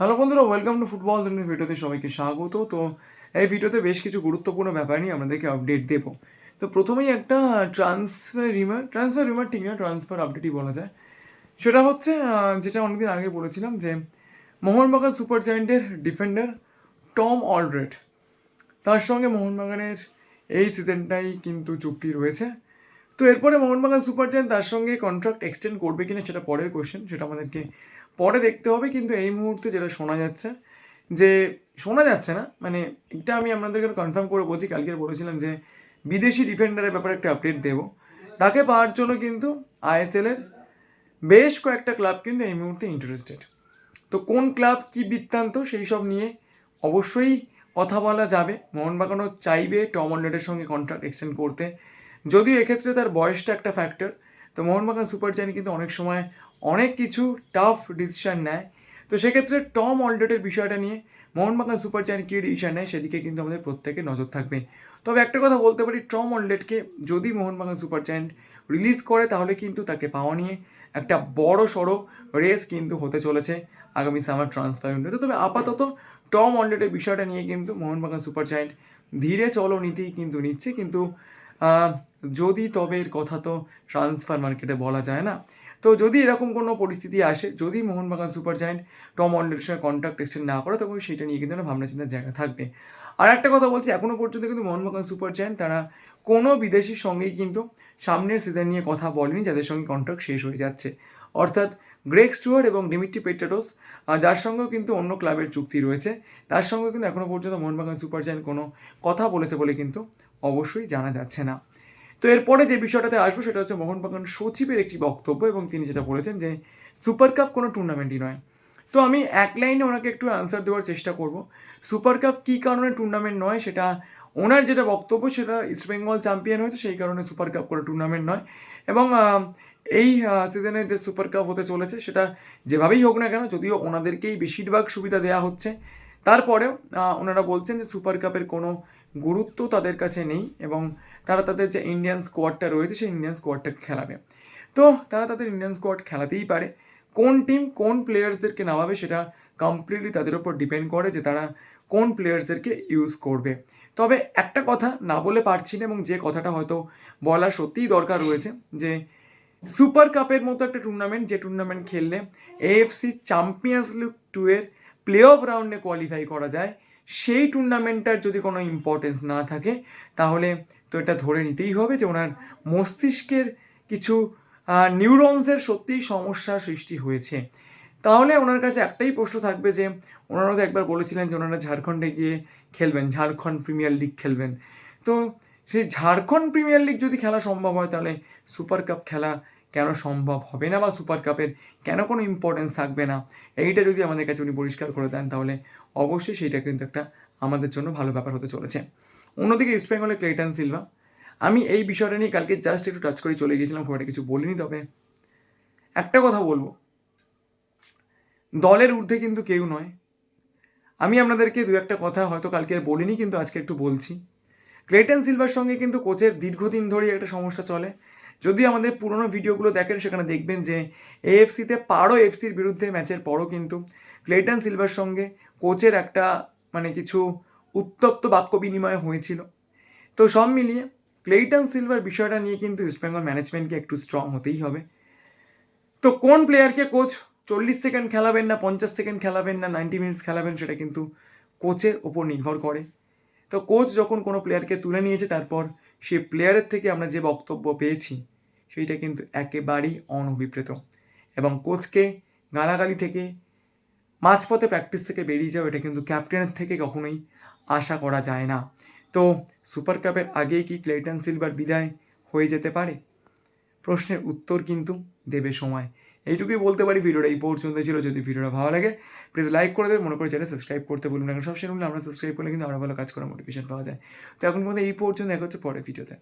Hello বন্ধুরা welcome to football দিনের ভিডিওতে সবাইকে স্বাগত। তো এই ভিডিওতে বেশ কিছু গুরুত্বপূর্ণ ব্যাপার নিয়ে আপনাদেরকে আপডেট দেবো। তো প্রথমেই একটা ট্রান্সফার রিমার ট্রান্সফার রিমার ঠিক না ট্রান্সফার আপডেটই বলা যায়। সেটা হচ্ছে যেটা অনেকদিন আগে বলেছিলাম যে মোহনবাগান সুপার জায়েন্টের ডিফেন্ডার টম অলরেড। তার সঙ্গে মোহনবাগানের এই সিজনটাই কিন্তু চুক্তি রয়েছে। তো এরপরে মোহনবাগান সুপার জায়েন্ট তার সঙ্গে কন্ট্রাক্ট এক্সটেন্ড করবে কিনা সেটা পরের কোশ্চেন সেটা আমাদেরকে পরে দেখতে হবে। কিন্তু এই মুহূর্তে যেটা শোনা যাচ্ছে, যে শোনা যাচ্ছে না মানে এটা আমি আপনাদেরকে কনফার্ম করে বলছি, কালকে বলেছিলাম যে বিদেশি ডিফেন্ডারের ব্যাপারে একটা আপডেট দেবো। তাকে পাওয়ার জন্য কিন্তু আইএসএলের বেশ কয়েকটা ক্লাব কিন্তু এই মুহূর্তে ইন্টারেস্টেড তো কোন ক্লাব কি বৃত্তান্ত সেই সব নিয়ে অবশ্যই কথা বলা যাবে। মোহনবাগানও চাইবে টম অলরেডের সঙ্গে কন্ট্রাক্ট এক্সটেন্ড করতে। যদিও এক্ষেত্রে তার বয়সটা একটা ফ্যাক্টর তো মোহনবাগান সুপার জায়েন্ট কিন্তু অনেক সময় অনেক কিছু টাফ ডিসিশান নেয়। তো সেক্ষেত্রে টম অলরেডের বিষয়টা নিয়ে মোহনবাগান সুপার জায়েন্ট কী ডিসিশন নেয় সেদিকে কিন্তু আমাদের প্রত্যেকে নজর থাকবে। তবে একটা কথা বলতে পারি টম অলরেডকে যদি মোহনবাগান সুপার জায়েন্ট রিলিজ করে তাহলে কিন্তু তাকে পাওয়া নিয়ে একটা বড় সড়ো রেস কিন্তু হতে চলেছে আগামী সামার ট্রান্সফার উইন্ডোতে তবে আপাতত টম অলরেডের বিষয়টা নিয়ে কিন্তু মোহনবাগান সুপার জায়েন্ট ধীরে চলো নীতি কিন্তু নিচ্ছে, কিন্তু যদি তবে এর কথা তো ট্রান্সফার মার্কেটে বলা যায় না। তো যদি এরকম কোনো পরিস্থিতি আসে, যদি মোহনবাগান সুপার জায়েন্ট টম অলরেডের সঙ্গে কন্ট্রাক্ট এক্সটেন্ড না করে তখন সেটা নিয়ে কিন্তু ভাবনা চিন্তার জায়গা থাকবে। আর একটা কথা বলছি এখনও পর্যন্ত কিন্তু মোহনবাগান সুপার জায়েন্ট তারা কোনো বিদেশির সঙ্গেই কিন্তু সামনের সিজন নিয়ে কথা বলেনি, যাদের সঙ্গে কন্ট্রাক্ট শেষ হয়ে যাচ্ছে। অর্থাৎ গ্রেক স্টুয়ার্ট এবং ডিমিট্রি পেট্রাটোস যার সঙ্গেও কিন্তু অন্য ক্লাবের চুক্তি রয়েছে। তার সঙ্গে কিন্তু এখনও পর্যন্ত মোহনবাগান সুপার জায়েন্ট কোনো কথা বলেছে বলে কিন্তু অবশ্যই জানা যাচ্ছে না। তো এরপরে যে বিষয়টাতে আসব সেটা হচ্ছে মোহনবাগান সচিবের একটি বক্তব্য এবং তিনি যেটা বলেছেন যে, সুপার কাপ কোনো টুর্নামেন্টই নয়। তো আমি এক লাইনে ওনাকে একটু অ্যান্সার দেওয়ার চেষ্টা করব। সুপার কাপ কী কারণে টুর্নামেন্ট নয়? সেটা ওনার যেটা বক্তব্য সেটা ইস্টবেঙ্গল চ্যাম্পিয়ন হয়েছে, সেই কারণে সুপার কাপ কোনো টুর্নামেন্ট নয়। এবং এই সিজনে যে সুপার কাপ হতে চলেছে সেটা যেভাবেই হোক না কেন, যদিও ওনাদেরকেই বেশিরভাগ সুবিধা দেওয়া হচ্ছে। তারপরেও ওনারা বলছেন যে সুপার কাপের কোনো গুরুত্ব তাদের কাছে নেই এবং তারা তাদের যে ইন্ডিয়ান স্কোয়াডটা রয়েছে, সেই ইন্ডিয়ান স্কোয়াডটাকে খেলাবে। তো তারা তাদের ইন্ডিয়ান স্কোয়াড খেলাতেই পারে। কোন টিম কোন প্লেয়ার্সদেরকে নামাবে সেটা কমপ্লিটলি তাদের ওপর ডিপেন্ড করে যে তারা কোন প্লেয়ার্সদেরকে ইউজ করবে। তবে একটা কথা না বলে পারছি না এবং যে কথাটা হয়তো বলা সত্যিই দরকার রয়েছে যে সুপার কাপের মতো একটা টুর্নামেন্ট যে টুর্নামেন্ট খেললে এএফসি চ্যাম্পিয়ন্স লিগ টু এর প্লে অফ রাউন্ডে কোয়ালিফাই করা যায়, সেই টুর্নামেন্টটার যদি কোনো ইম্পর্টেন্স না থাকে, তাহলে তো এটা ধরে নিতেই হবে যে ওনার মস্তিষ্কের কিছু নিউরনসের সত্যিই সমস্যা সৃষ্টি হয়েছে। তাহলে ওনার কাছে একটাই প্রশ্ন থাকবে যে, ওনারা তো একবার বলেছিলেন যে ওনারা ঝাড়খণ্ডে গিয়ে খেলবেন, ঝাড়খণ্ড প্রিমিয়ার লিগ খেলবেন। তো সেই ঝাড়খণ্ড প্রিমিয়ার লিগ যদি খেলা সম্ভব হয়, তাহলে সুপার কাপ খেলা কেন সম্ভব হবে না বা সুপার কাপের কেন কোনো ইম্পর্টেন্স থাকবে না? এইটা যদি আমাদের কাছে উনি পরিষ্কার করে দেন, তাহলে অবশ্যই সেইটা কিন্তু একটা আমাদের জন্য ভালো ব্যাপার হতে চলেছে। অন্যদিকে ইস্টবেঙ্গলের ক্লেটন সিলভা আমি এই বিষয়টা নিয়ে কালকে জাস্ট একটু টাচ করে চলে গিয়েছিলাম, খুব একটা কিছু বলিনি, তবে একটা কথা বলব। দলের ঊর্ধ্বে কিন্তু কেউ নয়। আমি আপনাদেরকে দু একটা কথা হয়তো কালকে আর বলিনি, কিন্তু আজকে একটু বলছি। ক্লেটন সিলভার সঙ্গে কিন্তু কোচের দীর্ঘদিন ধরেই একটা সমস্যা চলে। যদি আমাদের পুরনো ভিডিওগুলো দেখেন, সেখানে দেখবেন যে এএফসিতে পারো এফসির বিরুদ্ধে ম্যাচের পরও কিন্তু ক্লেটন সিলভার সঙ্গে কোচের একটা মানে কিছু উত্তপ্ত বাক্য বিনিময় হয়েছিল। তো সব মিলিয়ে ক্লেটন সিলভার বিষয়টা নিয়ে কিন্তু ইস্টবেঙ্গল ম্যানেজমেন্টকে একটু স্ট্রং হতেই হবে। তো কোন প্লেয়ারকে কোচ চল্লিশ সেকেন্ড খেলাবেন না, পঞ্চাশ সেকেন্ড খেলাবেন না নাইনটি মিনিটস খেলাবেন, সেটা কিন্তু কোচের ওপর নির্ভর করে। তো কোচ যখন কোনো প্লেয়ারকে তুলে নিয়েছে, তারপর সেই প্লেয়ারের থেকে আমরা যে বক্তব্য পেয়েছি, সেইটা কিন্তু একেবারেই অনভিপ্রেত। এবং কোচকে গালাগালি থেকে, মাঝপথে প্র্যাকটিস থেকে বেরিয়ে যাও এটা কিন্তু ক্যাপ্টেনের থেকে কখনোই আশা করা যায় না। তো সুপার কাপের আগেই কি ক্লেটন সিলভার বিদায় হয়ে যেতে পারে? প্রশ্নের উত্তর কিন্তু দেবে সময়। এইটুকুই বলতে পারি, ভিডিওটা এই পর্যন্ত ছিল। যদি ভিডিওটা ভালো লাগে প্লিজ লাইক করে দেবে। মনে করে চ্যানেল সাবস্ক্রাইব করতে বলুন এখন সবসময় আমরা সাবস্ক্রাইব করলে কিন্তু আরও ভালো কাজ করার মোটিভেশন পাওয়া যায়। তো এখন পর্যন্ত এই পর্যন্ত এক হচ্ছে পরে ভিডিওতে